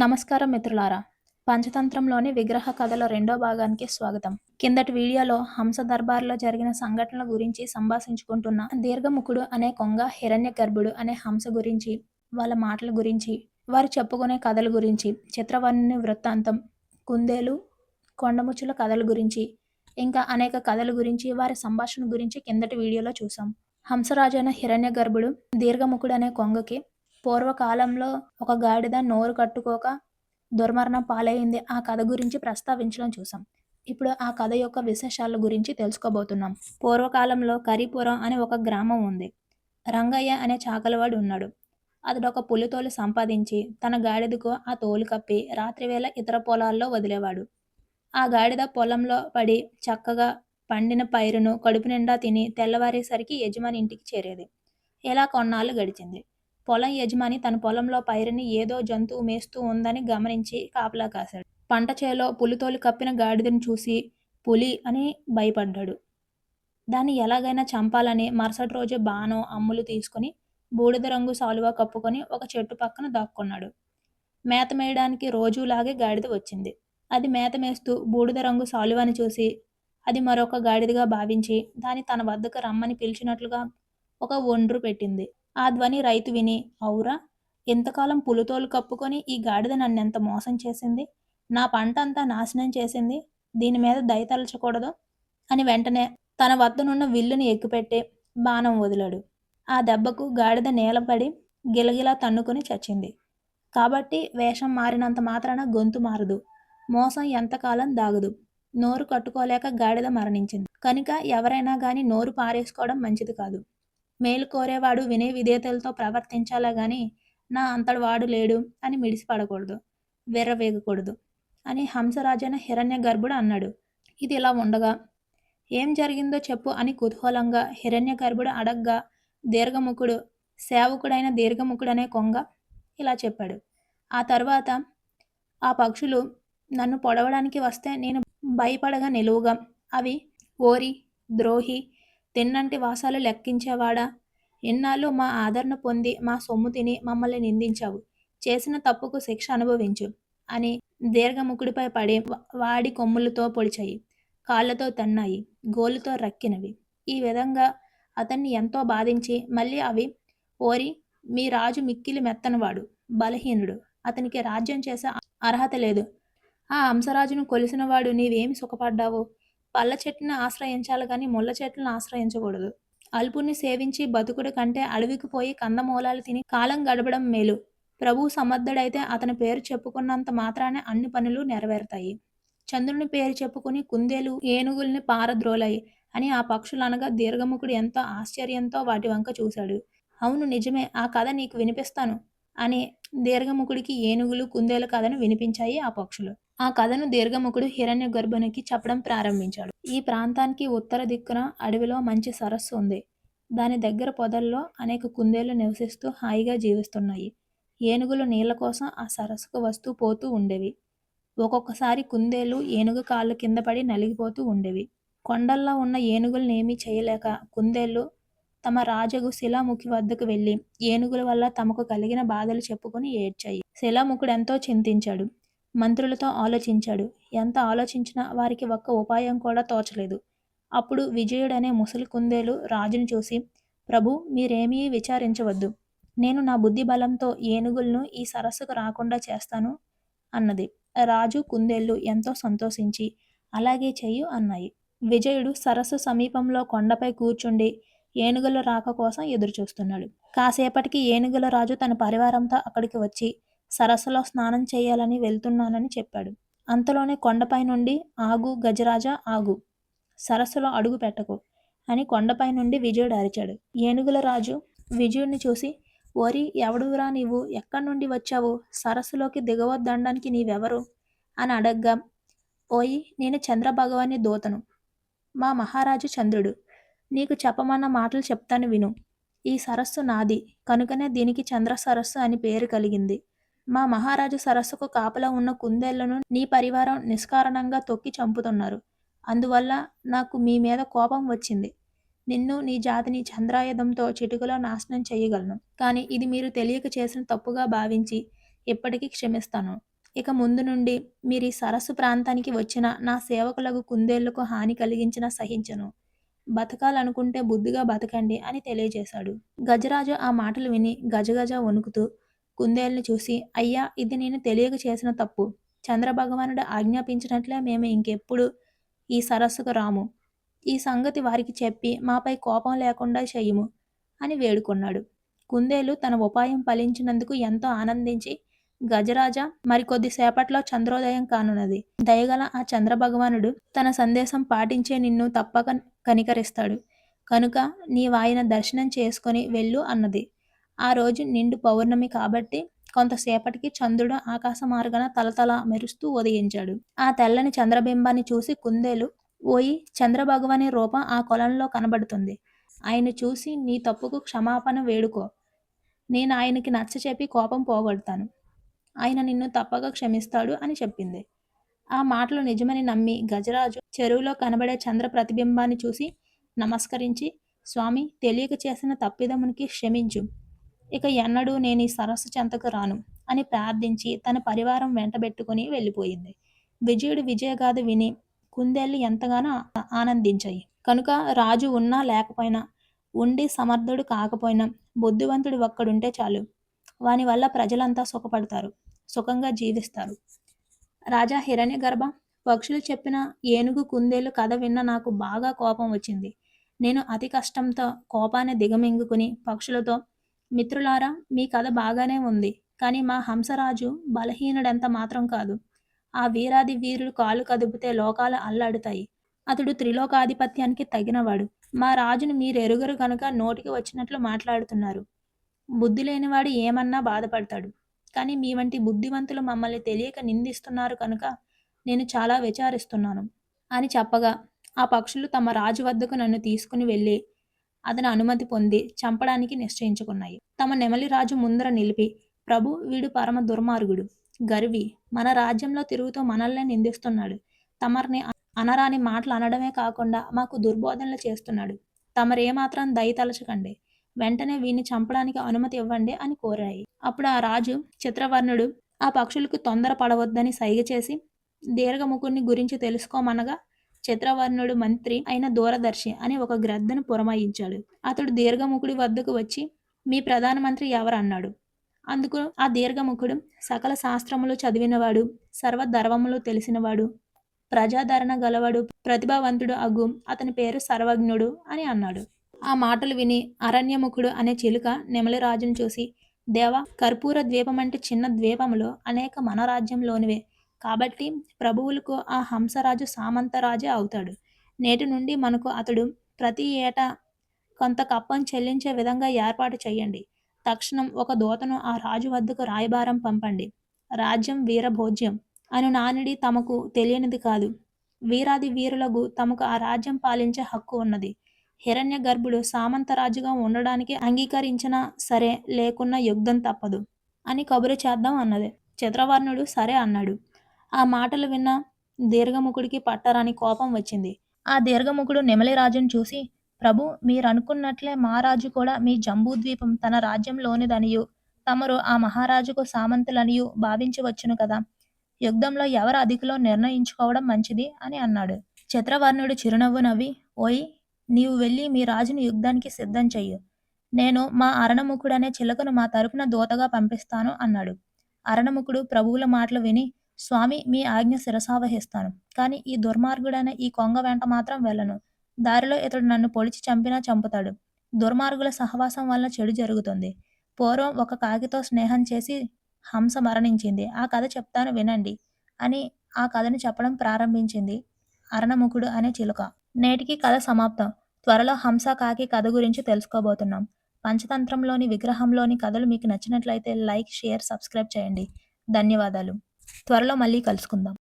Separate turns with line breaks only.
నమస్కారం మిత్రులారా. పంచతంత్రంలోని విగ్రహ కథల రెండో భాగానికి స్వాగతం. కిందటి వీడియోలో హంస దర్బార్లో జరిగిన సంఘటనల గురించి సంభాషించుకుంటున్న దీర్ఘముఖుడు అనే కొంగ హిరణ్య గర్భుడు అనే హంస గురించి వాళ్ళ మాటల గురించి వారు చెప్పుకునే కథల గురించి చిత్రవర్ణుని వృత్తాంతం కుందేలు కొండముచ్చుల కథల గురించి ఇంకా అనేక కథల గురించి వారి సంభాషణ గురించి కిందటి వీడియోలో చూసాం హంసరాజైన హిరణ్య గర్భుడు దీర్ఘముఖుడు అనే కొంగకి పూర్వకాలంలో ఒక గాడిద నోరు కట్టుకోక దుర్మరణం పాలైంది. ఆ కథ గురించి ప్రస్తావించడం చూసాం ఇప్పుడు ఆ కథ యొక్క విశేషాల గురించి తెలుసుకోబోతున్నాం. పూర్వకాలంలో కరీపురం అనే ఒక గ్రామం ఉంది. రంగయ్య అనే చాకలవాడు ఉన్నాడు. అతడు ఒక పులితోలు సంపాదించి తన గాడిదకు ఆ తోలు కప్పి రాత్రివేళ ఇతర పొలాల్లో వదిలేవాడు. ఆ గాడిద పొలంలో పడి చక్కగా పండిన పైరును కడుపు నిండా తిని తెల్లవారేసరికి యజమాని ఇంటికి చేరేది. ఇలా కొన్నాళ్ళు గడిచింది. పొలం యజమాని తన పొలంలో పైరుని ఏదో జంతువు మేస్తూ ఉందని గమనించి కాపలా కాశాడు. పంట చేలో పులితోలు కప్పిన గాడిదను చూసి పులి అని భయపడ్డాడు. దాన్ని ఎలాగైనా చంపాలని మరుసటి రోజు బాణం అమ్ములు తీసుకుని బూడిద రంగు సాలువా కప్పుకొని ఒక చెట్టు పక్కన దాక్కున్నాడు. మేత మేయడానికి రోజులాగే గాడిద వచ్చింది. అది మేత మేస్తూ బూడిద రంగు సాలువాని చూసి అది మరొక గాడిదగా భావించి దాని తన వద్దకు రమ్మని పిలిచినట్లుగా ఒక ఒండ్రు పెట్టింది. ఆ ధ్వని రైతు విని అవురా ఇంతకాలం పులితోలు కప్పుకొని ఈ గాడిద నన్నెంత మోసం చేసింది? నా పంట అంతా నాశనం చేసింది? దీని మీద దయతలచకూడదు అని వెంటనే తన వద్దనున్న విల్లుని ఎక్కుపెట్టి బాణం వదిలాడు. ఆ దెబ్బకు గాడిద నేలపడి గిలగిలా తన్నుకొని చచ్చింది. కాబట్టి వేషం మారినంత మాత్రాన గొంతు మారదు. మోసం ఎంతకాలం దాగదు. నోరు కట్టుకోలేక గాడిద మరణించింది. కనుక ఎవరైనా కానీ నోరు పారేసుకోవడం మంచిది కాదు. మేలు కోరేవాడు వినయ విధేయతలతో ప్రవర్తించాలా గాని నా అంతడు వాడు లేడు అని మిడిసిపడకూడదు వెర్రవేగకూడదు అని హంసరాజైన హిరణ్య గర్భుడు అన్నాడు. ఇది ఇలా ఉండగా ఏం జరిగిందో చెప్పు అని కుతూహలంగా హిరణ్య గర్భుడు అడగ్గా దీర్ఘముఖుడు సేవకుడైన దీర్ఘముఖుడనే కొంగ ఇలా చెప్పాడు. ఆ తర్వాత ఆ పక్షులు నన్ను పొడవడానికి వస్తే నేను భయపడగా నిలువుగా అవి ఓరి ద్రోహి తిన్నంటి వాసాలు లెక్కించేవాడా? ఎన్నాళ్ళు మా ఆదరణ పొంది మా సొమ్ము తిని మమ్మల్ని నిందించావు. చేసిన తప్పుకు శిక్ష అనుభవించు అని దీర్ఘముఖుడిపై పడి వాడి కొమ్ములతో పొడిచాయి. కాళ్ళతో తన్నాయి. గోలుతో రక్కినవి. ఈ విధంగా అతన్ని ఎంతో బాధించి మళ్ళీ అవి ఓరి మీ రాజు మిక్కిలి మెత్తనవాడు బలహీనుడు. అతనికి రాజ్యం చేసే అర్హత లేదు. ఆ హంసరాజును కొలిసినవాడు నీవేమి సుఖపడ్డావు? పళ్ళ చెట్టును ఆశ్రయించాలి కానీ ముళ్ళ చెట్లను ఆశ్రయించకూడదు. అల్పుని సేవించి బతుకుడు కంటే అడవికి పోయి కందమూలాలు తిని కాలం గడపడం మేలు. ప్రభు సమర్థుడైతే అతని పేరు చెప్పుకున్నంత మాత్రానే అన్ని పనులు నెరవేరుతాయి. చంద్రుని పేరు చెప్పుకుని కుందేలు ఏనుగుల్ని పారద్రోలాయి అని ఆ పక్షులు అనగా దీర్ఘముఖుడు ఎంతో ఆశ్చర్యంతో వాటి వంక చూశాడు. అవును నిజమే ఆ కథ నీకు వినిపిస్తాను అని దీర్ఘముఖుడికి ఏనుగులు కుందేలు కథను వినిపించాయి ఆ పక్షులు. ఆ కథను దీర్ఘముఖుడు హిరణ్య గర్భునికి చెప్పడం ప్రారంభించాడు. ఈ ప్రాంతానికి ఉత్తర దిక్కున అడవిలో మంచి సరస్సు ఉంది. దాని దగ్గర పొదల్లో అనేక కుందేళ్ళు నివసిస్తూ హాయిగా జీవిస్తున్నాయి. ఏనుగులు నీళ్ళ కోసం ఆ సరస్సుకు వస్తూ పోతూ ఉండేవి. ఒక్కొక్కసారి కుందేలు ఏనుగు కాళ్ళ కింద పడి నలిగిపోతూ ఉండేవి. కొండల్లో ఉన్న ఏనుగులనేమీ చేయలేక కుందేళ్ళు తమ రాజగు శిలాముఖి వద్దకు వెళ్ళి ఏనుగుల వల్ల తమకు కలిగిన బాధలు చెప్పుకొని ఏడ్చాయి. శిలాముఖుడు ఎంతో చింతించాడు. మంత్రులతో ఆలోచించాడు. ఎంత ఆలోచించినా వారికి ఒక్క ఉపాయం కూడా తోచలేదు. అప్పుడు విజయుడనే ముసలి కుందేలు రాజును చూసి ప్రభు మీరేమీ విచారించవద్దు. నేను నా బుద్ధి బలంతో ఏనుగులను ఈ సరస్సుకు రాకుండా చేస్తాను అన్నది. రాజు కుందేళ్ళు ఎంతో సంతోషించి అలాగే చెయ్యు అన్నాయి. విజయుడు సరస్సు సమీపంలో కొండపై కూర్చుండి ఏనుగుల రాక కోసం ఎదురుచూస్తున్నాడు. కాసేపటికి ఏనుగుల రాజు తన పరివారంతో అక్కడికి వచ్చి సరస్సులో స్నానం చేయాలని వెళ్తున్నానని చెప్పాడు. అంతలోనే కొండపై నుండి ఆగు గజరాజా ఆగు. సరస్సులో అడుగు పెట్టకు అని కొండపై నుండి విజయుడు అరిచాడు. ఏనుగుల రాజు విజయుడిని చూసి ఓరి ఎవడురా నీవు? ఎక్కడి నుండి వచ్చావు? సరస్సులోకి దిగవద్దనడానికి నీవెవరు అని అడగ్గా ఓయి నేను చంద్రభగవాని దూతను. మా మహారాజు చంద్రుడు. నీకు చెప్పమన్న మాటలు చెప్తాను విను. ఈ సరస్సు నాది. కనుకనే దీనికి చంద్ర సరస్సు అని పేరు కలిగింది. మా మహారాజు సరస్సుకు కాపలా ఉన్న కుందేళ్ళను నీ పరివారం నిష్కారణంగా తొక్కి చంపుతున్నారు. అందువల్ల నాకు మీ మీద కోపం వచ్చింది. నిన్ను నీ జాతిని చంద్రాయుధంతో చిటుకులో నాశనం చేయగలను. కానీ ఇది మీరు తెలియక చేసిన తప్పుగా భావించి ఇప్పటికీ క్షమిస్తాను. ఇక ముందు నుండి మీరు ఈ సరస్సు ప్రాంతానికి వచ్చిన నా సేవకులకు కుందేళ్ళకు హాని కలిగించిన సహించను. బతకాలనుకుంటే బుద్ధిగా బతకండి అని తెలియజేశాడు. గజరాజు ఆ మాటలు విని గజగజ వణుకుతూ కుందేల్ని చూసి అయ్యా ఇది నేను తెలియక చేసిన తప్పు. చంద్రభగవానుడు ఆజ్ఞాపించినట్లే మేము ఇంకెప్పుడు ఈ సరస్సుకు రాము. ఈ సంగతి వారికి చెప్పి మాపై కోపం లేకుండా చెయ్యము అని వేడుకున్నాడు. కుందేలు తన ఉపాయం ఫలించినందుకు ఎంతో ఆనందించి గజరాజ మరికొద్ది సేపట్లో చంద్రోదయం కానున్నది. దయగల ఆ చంద్రభగవానుడు తన సందేశం పాటించే నిన్ను తప్పక కనికరిస్తాడు. కనుక నీవాయన దర్శనం చేసుకొని వెళ్ళు అన్నది. ఆ రోజు నిండు పౌర్ణమి కాబట్టి కొంతసేపటికి చంద్రుడు ఆకాశ మార్గన తలతల మెరుస్తూ ఉదయించాడు. ఆ తెల్లని చంద్రబింబాన్ని చూసి కుందేలు ఓయి చంద్రభగవాని రూపం ఆ కొలంలో కనబడుతుంది. ఆయన చూసి నీ తప్పుకు క్షమాపణ వేడుకో. నేను ఆయనకి నచ్చ చెప్పి కోపం పోగొడతాను. ఆయన నిన్ను తప్పక క్షమిస్తాడు అని చెప్పింది. ఆ మాటలు నిజమని నమ్మి గజరాజు చెరువులో కనబడే చంద్ర ప్రతిబింబాన్ని చూసి నమస్కరించి స్వామి తెలియక చేసిన తప్పిదమునికి క్షమించు. ఇక ఎన్నడూ నేను ఈ సరస్సు చెంతకు రాను అని ప్రార్థించి తన పరివారం వెంటబెట్టుకుని వెళ్ళిపోయింది. విజయుడు విజయగాథ విని కుందేళ్ళు ఎంతగానో ఆనందించాయి. కనుక రాజు ఉన్నా లేకపోయినా ఉండి సమర్థుడు కాకపోయినా బుద్ధివంతుడు ఒక్కడుంటే చాలు. వాని వల్ల ప్రజలంతా సుఖపడతారు సుఖంగా జీవిస్తారు. రాజా హిరణ్య గర్భ పక్షులు చెప్పిన ఏనుగు కుందేలు కథ విన్న నాకు బాగా కోపం వచ్చింది. నేను అతి కష్టంతో కోపాన్ని దిగమింగుకుని పక్షులతో మిత్రులారా మీ కథ బాగానే ఉంది కానీ మా హంసరాజు బలహీనుడంత మాత్రం కాదు. ఆ వీరాది వీరుడు కాలు కదిపితే లోకాలు అల్లాడుతాయి. అతడు త్రిలోకాధిపత్యానికి తగినవాడు. మా రాజును మీరు కనుక నోటికి వచ్చినట్లు మాట్లాడుతున్నారు. బుద్ధి లేనివాడు ఏమన్నా బాధపడతాడు. కానీ మీ వంటి బుద్ధివంతులు మమ్మల్ని తెలియక నిందిస్తున్నారు కనుక నేను చాలా విచారిస్తున్నాను. అని చెప్పగా ఆ పక్షులు తమ రాజు వద్దకు నన్ను తీసుకుని వెళ్ళి అతని అనుమతి పొంది చంపడానికి నిశ్చయించుకున్నాయి. తమ నెమలి రాజు ముందర నిలిపి ప్రభు వీడు పరమ దుర్మార్గుడు. గర్వి మన రాజ్యంలో తిరుగుతూ మనల్నే నిందిస్తున్నాడు. తమరిని అనరాని మాటలు అనడమే కాకుండా మాకు దుర్బోధనలు చేస్తున్నాడు. తమరేమాత్రం దయతలచకండి వెంటనే వీని చంపడానికి అనుమతి ఇవ్వండి అని కోరాయి. అప్పుడు ఆ రాజు చిత్రవర్ణుడు ఆ పక్షులకు తొందర పడవద్దని సైగ చేసి దీర్ఘముఖుని గురించి తెలుసుకోమనగా చిత్రవర్ణుడు మంత్రి అయిన దూరదర్శి అని ఒక గ్రద్దను పురమాయించాడు. అతడు దీర్ఘముఖుడి వద్దకు వచ్చి మీ ప్రధానమంత్రి ఎవరన్నాడు అందుకు ఆ దీర్ఘముఖుడు సకల శాస్త్రములు చదివినవాడు సర్వధర్వములు తెలిసినవాడు ప్రజాదరణ గలవాడు ప్రతిభావంతుడు అగు అతని పేరు సర్వజ్ఞుడు అని అన్నాడు. ఆ మాటలు విని అరణ్యముఖుడు అనే చిలుక నెమలిరాజును చూసి దేవ కర్పూర ద్వీపం అంటే చిన్న ద్వీపములో అనేక మన రాజ్యంలోనివే. కాబట్టి ప్రభువులకు ఆ హంసరాజు సామంతరాజే అవుతాడు. నేటి నుండి మనకు అతడు ప్రతి ఏటా కొంత కప్పం చెల్లించే విధంగా ఏర్పాటు చేయండి. తక్షణం ఒక దూతను ఆ రాజు వద్దకు రాయబారం పంపండి. రాజ్యం వీరభోజ్యం. అను నానుడి తమకు తెలియనిది కాదు. వీరాది వీరులకు తమకు ఆ రాజ్యం పాలించే హక్కు ఉన్నది. హిరణ్య గర్భుడు సామంతరాజుగా ఉండడానికి అంగీకరించినా సరే లేకున్నా యుద్ధం తప్పదు. అని కబురు చేద్దాం అన్నది. చిత్రవర్ణుడు సరే అన్నాడు. ఆ మాటలు విన్న దీర్ఘముఖుడికి పట్టరాని కోపం వచ్చింది. ఆ దీర్ఘముఖుడు నెమలిరాజును చూసి ప్రభు మీరనుకున్నట్లే మహారాజు కూడా మీ జంబూద్వీపం తన రాజ్యంలోనిదనియు. తమరు ఆ మహారాజుకు సామంతులనియు భావించవచ్చును కదా. యుద్ధంలో ఎవరు అధికులో నిర్ణయించుకోవడం మంచిది? అని అన్నాడు. చిత్రవర్ణుడు చిరునవ్వు నవ్వి ఓయ్ నీవు వెళ్ళి మీ రాజును యుద్ధానికి సిద్ధం చెయ్యు. నేను మా అరణముఖుడనే చిలకను మా తరపున దూతగా పంపిస్తాను అన్నాడు. అరణముఖుడు ప్రభువుల మాటలు విని స్వామి మీ ఆజ్ఞ శిరసావహిస్తాను. కానీ ఈ దుర్మార్గుడైన ఈ కొంగ వెంట మాత్రం వెళ్ళను. దారిలో ఇతడు నన్ను పొడిచి చంపినా చంపుతాడు. దుర్మార్గుల సహవాసం వల్ల చెడు జరుగుతుంది. పూర్వం ఒక కాకితో స్నేహం చేసి హంస మరణించింది. ఆ కథ చెప్తాను వినండి అని ఆ కథను చెప్పడం ప్రారంభించింది అరణముఖుడు అనే చిలుక. నేటికి కథ సమాప్తం. త్వరలో హంస కాకి కథ గురించి తెలుసుకోబోతున్నాం. పంచతంత్రంలోని విగ్రహంలోని కథలు మీకు నచ్చినట్లయితే లైక్ షేర్ సబ్స్క్రైబ్ చేయండి. ధన్యవాదాలు. త్వరలో మళ్ళీ కలుసుకుందాం.